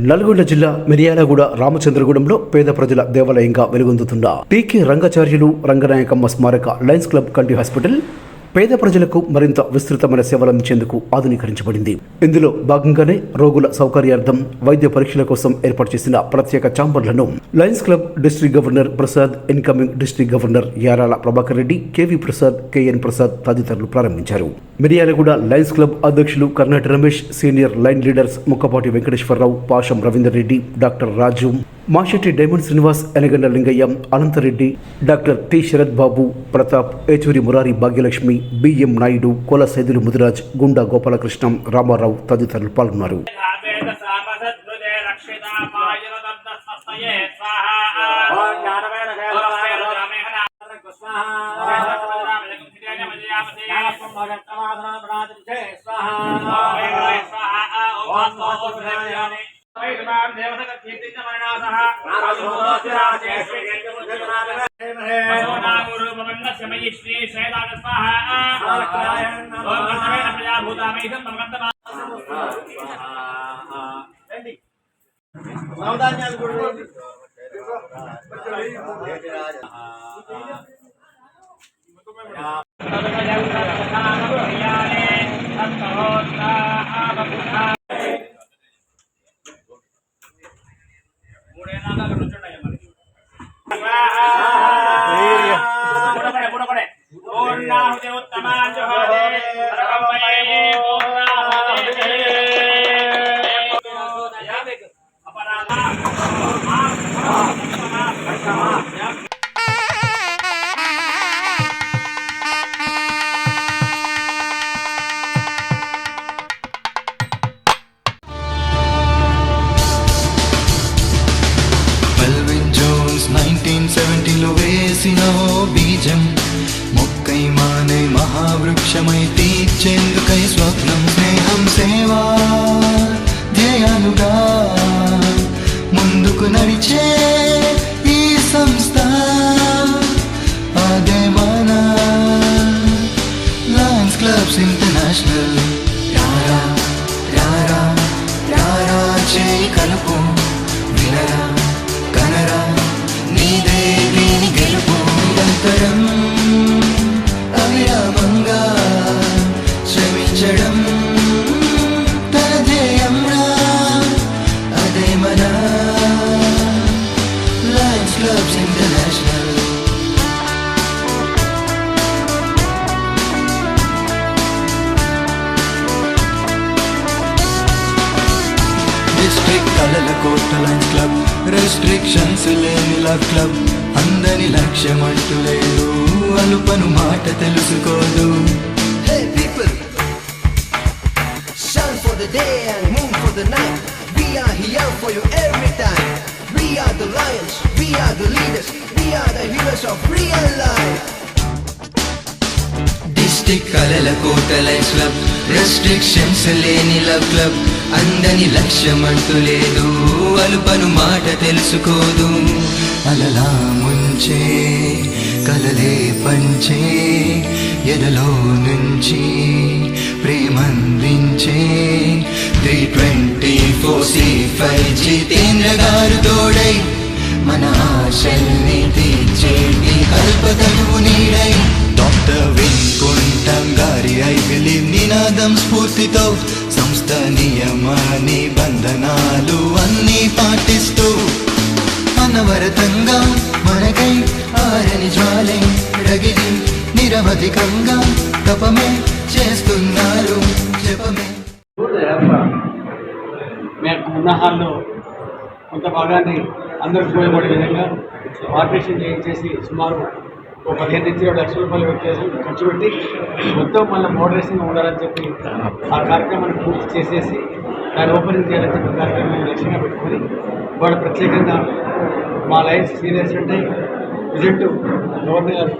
నల్గొండ జిల్లా మిర్యాలగూడ రామచంద్రగూడెంలో పేద ప్రజల దేవాలయంగా వెలుగొందుతున్న టీకే రంగాచార్యులు రంగనాయకమ్మ స్మారక లయన్స్ క్లబ్ కంటి హాస్పిటల్ పేద ప్రజలకు మరింత విస్తృతమైన సేవలు అందించేందుకు ఆధునీకరించబడింది. ఇందులో భాగంగానే రోగుల సౌకర్యార్థం వైద్య పరీక్షల కోసం ఏర్పాటు చేసిన ప్రత్యేక ఛాంబర్లను Lions club district governor Prasad incoming district governor Yarala Prabhakar Reddy KV Prasad KN Prasad తదితరులు ప్రారంభించారు. మిర్యాలగూడ లయన్స్ క్లబ్ అధ్యక్షులు Karnati Ramesh senior line leaders Mukkapati Venkateswararao Pasham Ravinder Reddy doctor Raju Mashetti diamond Srinivas Enaganda Lingaiah Anantareddy doctor T. Sharath Babu Pratap Yechury Murari Bhagyalakshmi BM Naidu Kula Saidulu Mudiraj గుండా గోపాలకృష్ణం రామారావు తదితరులు పాల్గొన్నారు. నవధాన్యాలు కూడా ముందుకు అందని లక్ష్యం అంటూ లేదు అలుపను మాట తెలుసుకోదు. లేని లవ్ అందని లక్ష్యం అంటూ లేదు అలుపను మాట తెలుసుకోదు. అలలా ముంచే కలలే పంచే ఎదలో నుంచి ప్రేమందించే three twenty four C five Jitendra గారు తోడై మన ఆశల్ని తీర్చేటి కల్పతను నీడై నినాదం స్ఫూర్తితో సంస్థ నియమ నిబంధనాలు అన్నీ పాటిస్తూ అనవరతంగా మనకై ఆరని జ్వాలై రగిలి నిరవధికంగా తపమే చేస్తున్నారు. జపమే. ఉన్న హాల్లో కొంత భాగాన్ని అందరికి ఉపయోగపడే విధంగా పార్టీషన్ చేయించేసి సుమారు ఒక పదిహేను నుంచి ఏడు లక్షల రూపాయలు పెట్టేసి ఖర్చు పెట్టి మొత్తం మళ్ళీ మోడరేషన్ ఉండాలని చెప్పి ఆ కార్యక్రమాన్ని పూర్తి చేసేసి దాన్ని ఓపెనింగ్ చేయాలని చెప్పి కార్యక్రమాన్ని లక్ష్యంగా పెట్టుకొని వాళ్ళు ప్రత్యేకంగా మా లైఫ్ సీనియర్స్ అంటే ప్రజెంట్ గవర్నర్ గారు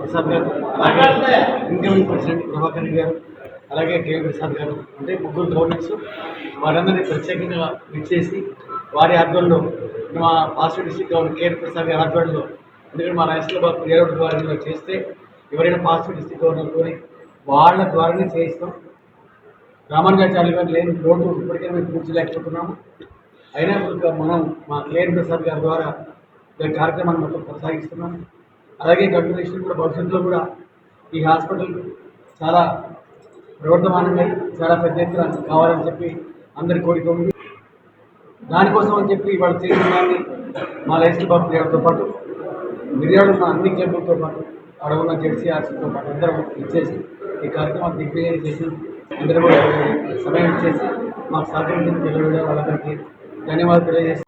ప్రసాద్ గారు అలాగే ఇన్కమింగ్ ప్రెసిడెంట్ ప్రభాకర్ గారు అలాగే కేవీ ప్రసాద్ గారు అంటే ముగ్గురు గవర్నర్స్ వారందరినీ ప్రత్యేకంగా విచ్చేసి వారి ఆధ్వర్యంలో మా positive district governor KV Prasad గారి ఆధ్వర్యంలో ఎందుకంటే మా రాష్ట్రంలో ప్రియర్ ద్వారా చేస్తే ఎవరైనా పాజిటివ్ డిస్ట్రిక్ట్ గవర్నర్ కొని వాళ్ళ ద్వారానే చేయిస్తాం. రామానుజాచార్య గారు లేని లోటు ఇప్పటికే మేము పూడ్చలేకపోతున్నాము అయినా మనం మా కేఎన్ ప్రసాద్ గారి ద్వారా ఈ కార్యక్రమాన్ని మొత్తం కొనసాగిస్తున్నాము. అలాగే కంటిన్యూషన్ కూడా భవిష్యత్తులో కూడా ఈ హాస్పిటల్ చాలా ప్రవర్ధమానంగా చాలా పెద్ద ఎత్తున కావాలని చెప్పి అందరి కోరిక ఉంది దానికోసం అని చెప్పి వాళ్ళు చేసిన దాన్ని మా లైఫ్ బాబు గారితో పాటు మిర్యాడు ఉన్న అన్ని క్లబ్లతో పాటు అక్కడ ఉన్న జెడ్సీఆర్సీతో పాటు అందరం ఇచ్చేసి ఈ కార్యక్రమం దిగ్విజయం చేసి అందరూ కూడా సమయం ఇచ్చేసి మాకు సహకరించిన పిల్లలు వాళ్ళందరికీ ధన్యవాదాలు తెలియజేసి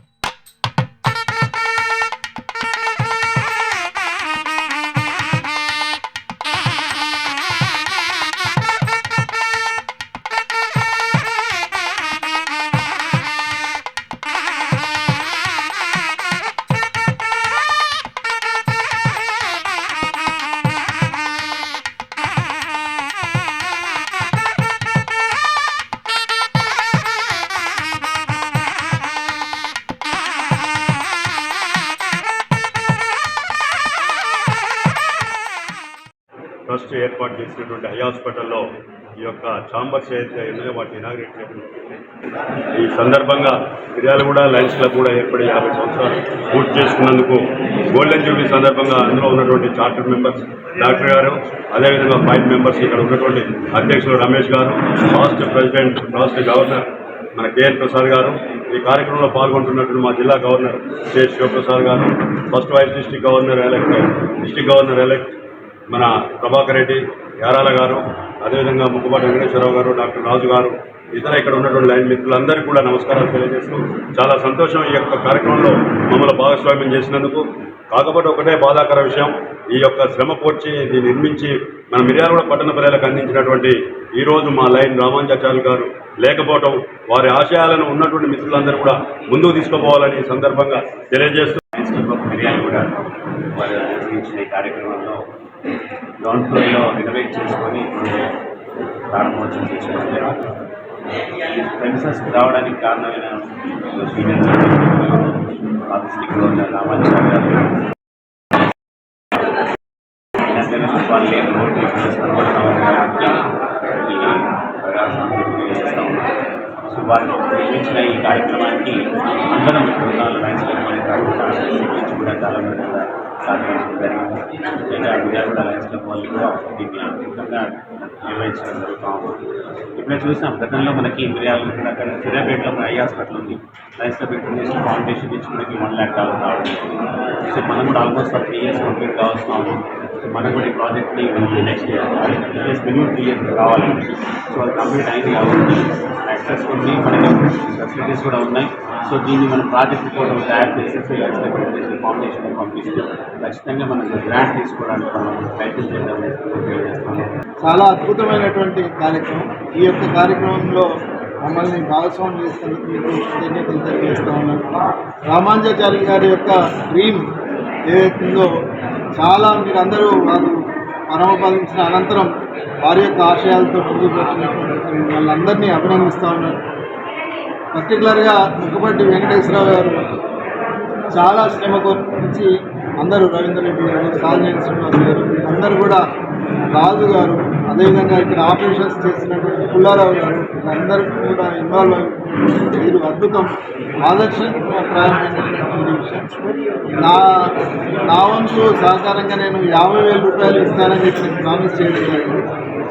ఏర్పాటు చేసినటువంటి హై హాస్పిటల్లో ఈ యొక్క ఛాంబర్స్ ఏదైతే ఉన్నాయో వాటిని ఇనాగ్రేట్ చేయడం ఈ సందర్భంగా మిర్యాలగూడ లయన్స్ క్లబ్ కూడా ఏర్పడి యాభై సంవత్సరాలు పూర్తి చేసుకున్నందుకు గోల్డెన్ జూబ్లీ సందర్భంగా అందులో ఉన్నటువంటి చార్టర్ మెంబర్స్ డాక్టర్ గారు అదేవిధంగా ఫైవ్ మెంబర్స్ ఇక్కడ ఉన్నటువంటి అధ్యక్షులు రమేష్ గారు రాష్ట్ర ప్రెసిడెంట్ రాష్ట్ర గవర్నర్ మన కేఎన్ ప్రసాద్ గారు ఈ కార్యక్రమంలో పాల్గొంటున్నటువంటి మా జిల్లా గవర్నర్ కె శివప్రసాద్ గారు first vice district governor elect district governor elect మన ప్రభాకర్ రెడ్డి యారాల గారు అదేవిధంగా ముక్కుపాటి వెంకటేశ్వరరావు గారు డాక్టర్ రాజు గారు ఇతర ఇక్కడ ఉన్నటువంటి లైన్ మిత్రులందరికీ కూడా నమస్కారాలు తెలియజేస్తూ చాలా సంతోషం ఈ యొక్క కార్యక్రమంలో మమ్మల్ని భాగస్వామ్యం చేసినందుకు. కాకపోతే ఒకటే బాధాకర విషయం ఈ యొక్క శ్రమ పోర్చి దీన్ని నిర్మించి మన మిర్యాలగూడ పట్టణ ప్రజలకు అందించినటువంటి ఈరోజు మా లైన్ రామాంజాచార్య గారు లేకపోవటం వారి ఆశయాలను ఉన్నటువంటి మిత్రులందరూ కూడా ముందుకు తీసుకుపోవాలని సందర్భంగా తెలియజేస్తూ మిర్యాలగూడ వారు నిర్వహించిన కార్యక్రమంలో గ్రౌండ్ ఫ్లోర్లో రినోవేట్ చేసుకొని ప్రారంభోత్సవం చేసుకుంటే ప్రెమిసెస్కి రావడానికి కారణమైన రామాచార్య గారు సో వాళ్ళు నిర్మించిన ఈ కార్యక్రమానికి అందరం నాలుగు లైన్స్ కూడా చాలా జరిగింది ఇండియా కూడా వాళ్ళు కూడా దీన్ని అద్భుతంగా నిర్వహించడం జరుగుతూ ఉంది ఇప్పుడే చూసాం గతంలో మనకి మిర్యాల అక్కడ సూర్యాపేటలో మన ఐ హాస్పిటల్ ఉంది. లైన్స్లో క్లబ్ ఇంటర్నేషనల్ ఫౌండేషన్ నుంచి మనకి వన్ ల్యాక్ డాలర్ రావడం. సో మనం కూడా ఆల్మోస్ట్ త్రీ ఇయర్స్ కంప్లీట్ కావాల్సిన ఉంది మనం కూడా ఈ ప్రాజెక్ట్ని next year minimum three years కావాలి సో అది కంప్లీట్ అయింది కాబట్టి యాక్సెస్ ఉంది. మనకి ఫెసిలిటీస్ కూడా ఉన్నాయి. సో దీన్ని మనం ప్రాజెక్ట్ కూడా తయారు చేసేసి లైఫ్ ఫౌండేషన్ పంపిస్తే ఖచ్చితంగా మనం గ్రాంట్ తీసుకోవడానికి మనం ప్రయత్నం చేద్దాం చాలా అద్భుతమైనటువంటి కార్యక్రమం. ఈ యొక్క కార్యక్రమంలో మమ్మల్ని భాగస్వామ్యం చేసినందుకు మీకు కృతజ్ఞతలు తెలియజేస్తా ఉన్నాను. రామాంజాచారి గారి యొక్క డ్రీమ్ ఏదైతుందో చాలా మీరందరూ వారు పరమపదించిన అనంతరం వారి యొక్క ఆశయాలతో ముందుకు వచ్చినటువంటి వాళ్ళందరినీ అభినందిస్తా ఉన్నాను. పర్టికులర్గా ముక్కుపట్టి వెంకటేశ్వరరావు గారు చాలా శ్రమ గురించి అందరూ రవీంద్ర రెడ్డి గారు సాలినేని శ్రీనివాస్ గారు అందరూ కూడా రాజు గారు అదేవిధంగా ఇక్కడ ఆపరేషన్స్ చేసినటువంటి పుల్లారావు గారు వీళ్ళందరూ కూడా ఇన్వాల్వ్ అయ్యి మీరు అద్భుతం. ఆదర్శప్రాయమైనటువంటి విషయం నా నా వంతు సహకారంగా నేను యాభై వేల రూపాయలు ఇస్తానని చెప్పి ప్రామిస్ చేయడం జరిగింది.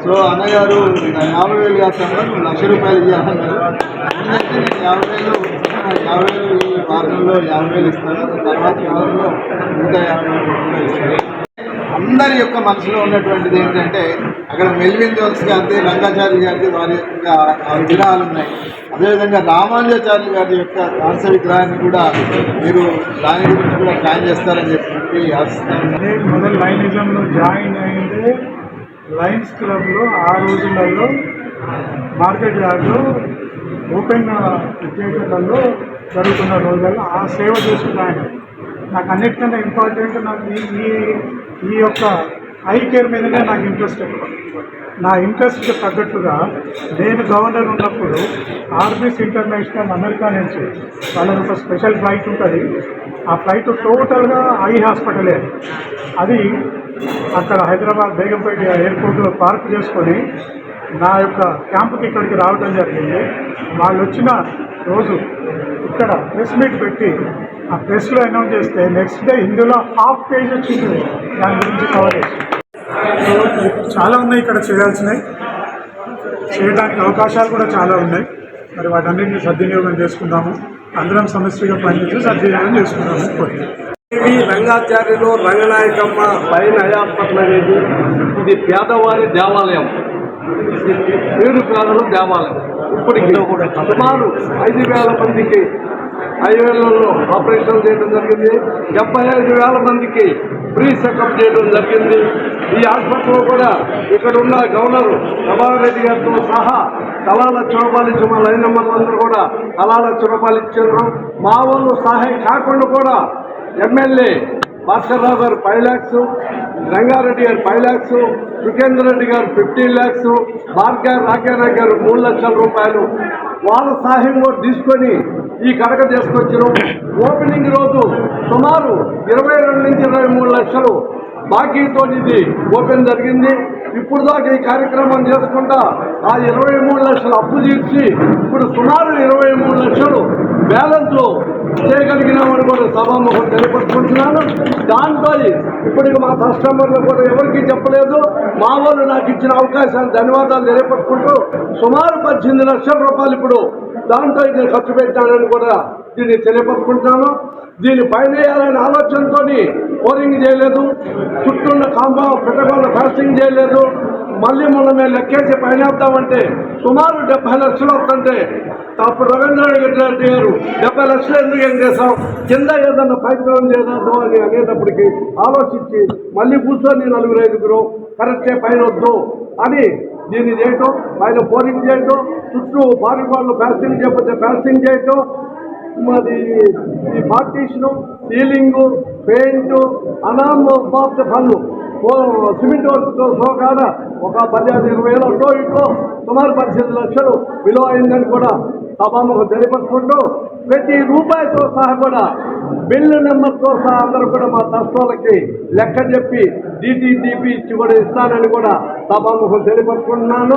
సో అన్నగారు నా యాభై వేలు కాకుండా లక్ష రూపాయలు ఇవ్వాలన్నారు ముందైతే నేను యాభై వేలు యాభై వేలు ఈ వారంలో యాభై వేలు ఇస్తాను. తర్వాత వారంలో మిగతా యాభై వేలు ఇస్తాను. అందరి యొక్క మనసులో ఉన్నటువంటిది ఏంటంటే అక్కడ మెల్విన్ జోన్స్ గారిది రంగాచార్య గారిది వారి యొక్క విగ్రహాలు ఉన్నాయి. అదేవిధంగా రామానుజాచార్య గారి యొక్క కాంస విగ్రహాన్ని కూడా మీరు దాని గురించి కూడా ప్లాన్ చేస్తారని చెప్పి ఆశిస్తాను మొదలు లైనిజంలో జాయిన్ అయింది. లయన్స్ క్లబ్లో ఆ రోజులలో మార్కెట్ యార్డ్లో ఓపెన్ థియేటర్లలో జరుగుతున్న రోజులలో ఆ సేవ చేసుకున్నాయని నాకు అన్నిటికన్నా ఇంపార్టెంట్ నాకు ఈ- ఈ యొక్క ఐ కేర్ మీదనే నాకు ఇంట్రెస్ట్ నా ఇంట్రెస్ట్ తగ్గట్టుగా నేను గవర్నర్ ఉన్నప్పుడు ఆర్బీస్ ఇంటర్నేషనల్ అమెరికా నుంచి వాళ్ళకి ఒక స్పెషల్ ఫ్లైట్ ఉంటుంది. ఆ ఫ్లైట్ టోటల్గా ఐ హాస్పిటలే అది అక్కడ హైదరాబాద్ బేగంపేట ఎయిర్పోర్ట్లో పార్క్ చేసుకొని నా యొక్క క్యాంపుకి ఇక్కడికి రావడం జరిగింది. వాళ్ళు వచ్చిన రోజు ఇక్కడ ప్రెస్ మీట్ పెట్టి ఆ ప్రెస్లో అనౌన్స్ చేస్తే నెక్స్ట్ డే ఇందులో హాఫ్ పేజ్ వచ్చింది దాని గురించి కవరేజ్ చాలా ఉన్నాయి ఇక్కడ చేయాల్సినవి. చేయడానికి అవకాశాలు కూడా చాలా ఉన్నాయి. మరి వాటన్నింటిని సద్వినియోగం చేసుకుందాము. అందరం సమస్యగా పనిచేసి సద్వినియోగం చేసుకుందాము. ఈ రంగాచార్యులు రంగనాయకమ్మ పైన అనేది ఇది పేదవారి దేవాలయం. పేరు పేదల దేవాలయం. ఇప్పటికి సుమారు ఐదు వేల మందికి ఐదు ఆపరేషన్ చేయడం జరిగింది. డెబ్బై ఐదు వేల మందికి ఫ్రీ చెకప్ చేయడం జరిగింది. ఈ హాస్పిటల్లో కూడా ఇక్కడ ఉన్న గవర్నర్ ప్రభాకర్ రెడ్డి గారితో సహా తలా లక్ష రూపాయలు ఇచ్చి మా లైన్ నెంబర్లు అందరూ కూడా తలా లక్ష రూపాయలు ఇచ్చారు మా వాళ్ళు సహాయం కాకుండా కూడా ఎమ్మెల్యే భాస్కర్ రావు గారు ఫైవ్ ల్యాక్స్ రంగారెడ్డి గారు ఫైవ్ ల్యాక్స్ సుఖేందర్ రెడ్డి గారు ఫిఫ్టీన్ ల్యాక్స్ భార్గవ్ రాకేనాయ్ గారు మూడు లక్షల రూపాయలు వాళ్ళ సహాయం కూడా తీసుకొని ఈ కనక తీసుకొచ్చారు ఓపెనింగ్ రోజు సుమారు ఇరవై రెండు నుంచి ఇరవై మూడు లక్షలు బాకీతో ఇది ఓపెన్ జరిగింది. ఇప్పుడు దాకా ఈ కార్యక్రమం చేసుకుంటా ఆ ఇరవై మూడు లక్షలు అప్పు తీర్చి ఇప్పుడు సుమారు ఇరవై మూడు లక్షలు బ్యాలెన్స్ చేయగలిగినామని కూడా సభాముఖం తెలియపరుచుకుంటున్నాను. దాంతో ఇప్పటికి మా కస్టమర్లు కూడా ఎవరికి చెప్పలేదు. మా వాళ్ళు నాకు ఇచ్చిన అవకాశాన్ని ధన్యవాదాలు తెలియపరుచుకుంటూ సుమారు పద్దెనిమిది లక్షల రూపాయలు ఇప్పుడు దాంట్లో ఇది ఖర్చు పెట్టానని కూడా దీన్ని తెలియపరుచుకుంటున్నాను దీన్ని పైన వేయాలనే ఆలోచనతో ఓరింగ్ చేయలేదు. చుట్టూన్న కాంబా పెట్టకుండా ఫాస్టింగ్ చేయలేదు. మళ్ళీ మొన్న మేము లెక్కేసి పైనేద్దామంటే సుమారు డెబ్బై లక్షలు వస్తుంటే అప్పుడు రవీంద్ర రెడ్డి గారు డెబ్బై లక్షలు ఎందుకు ఏం చేసాం కింద ఏదన్నా పైత్రం చేద్దాం అని అనేటప్పటికి ఆలోచించి మళ్ళీ కూర్చొని నలుగురు ఐదుగురు కరెక్టే పైన వద్దు అని దీన్ని చేయటం ఆయన బోరింగ్ చేయటం చుట్టూ భారీ వాళ్ళు ప్యాస్టింగ్ చేయకపోతే ప్యాస్టింగ్ చేయటం మరి ఈ పార్టీషను సీలింగు పెయింట్ అనామ్ బాప్త పనులు ఓ సిమెంట్ వర్క్తో సోకాడ ఒక పదిహేను ఇరవై వేల అటో ఇటో సుమారు పద్దెనిమిది లక్షలు విలువ అయిందని కూడా సభాముఖం తెలియపరుచుకుంటూ ప్రతి రూపాయితో సహా కూడా బిల్లు నెంబర్ కోసం అందరూ కూడా మా ట్రస్టులకి లెక్క చెప్పి డీటీ డీపీ ఇచ్చి కూడా ఇస్తానని కూడా సభాముఖం తెలియపరుచుకుంటున్నాను.